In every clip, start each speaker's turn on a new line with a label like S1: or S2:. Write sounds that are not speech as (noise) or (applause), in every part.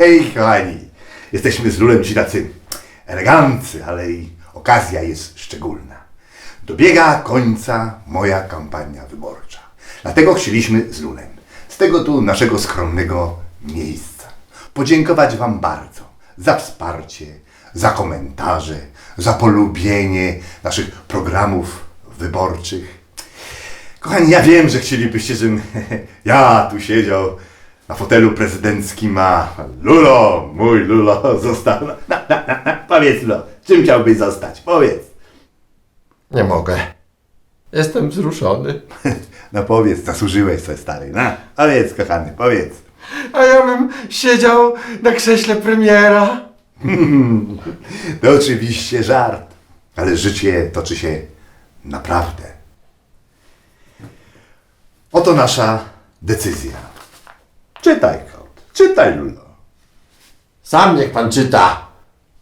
S1: Hej, kochani! Jesteśmy z Lulem ci tacy elegancy, ale i okazja jest szczególna. Dobiega końca moja kampania wyborcza. Dlatego chcieliśmy z Lulem, z tego tu naszego skromnego miejsca, podziękować Wam bardzo za wsparcie, za komentarze, za polubienie naszych programów wyborczych. Kochani, ja wiem, że chcielibyście, żebym (laughs) ja tu siedział na fotelu prezydenckim, a Lulo, mój Lulo, (laughs) został. Na, na, na, na. Powiedz, Lulo, czym chciałbyś zostać? Powiedz.
S2: Nie mogę. Jestem wzruszony. (laughs)
S1: No powiedz, zasłużyłeś sobie, stary. No, powiedz, kochany, powiedz.
S2: A ja bym siedział na krześle premiera. (laughs)
S1: To oczywiście żart, ale życie toczy się naprawdę. Oto nasza decyzja. Czytaj, kot, czytaj, Lulo.
S2: Sam niech pan czyta.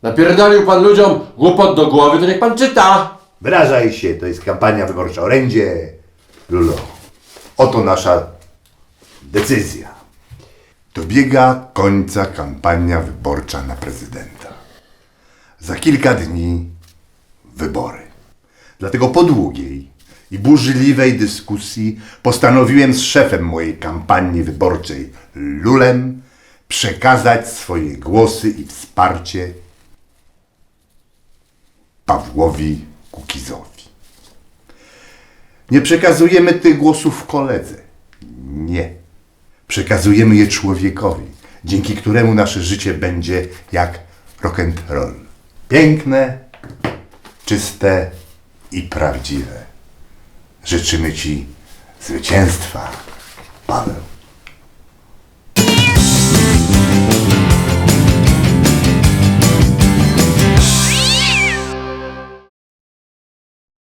S2: Napierdolił pan ludziom głupot do głowy, to niech pan czyta.
S1: Wyrażaj się, to jest kampania wyborcza. Orędzie, Lulo. Oto nasza decyzja. Dobiega końca kampania wyborcza na prezydenta. Za kilka dni wybory. Dlatego po długiej i burzliwej dyskusji postanowiłem z szefem mojej kampanii wyborczej, Lulem, przekazać swoje głosy i wsparcie Pawłowi Kukizowi. Nie przekazujemy tych głosów koledze. Nie. Przekazujemy je człowiekowi, dzięki któremu nasze życie będzie jak rock and roll. Piękne, czyste i prawdziwe. Życzymy Ci zwycięstwa, Paweł.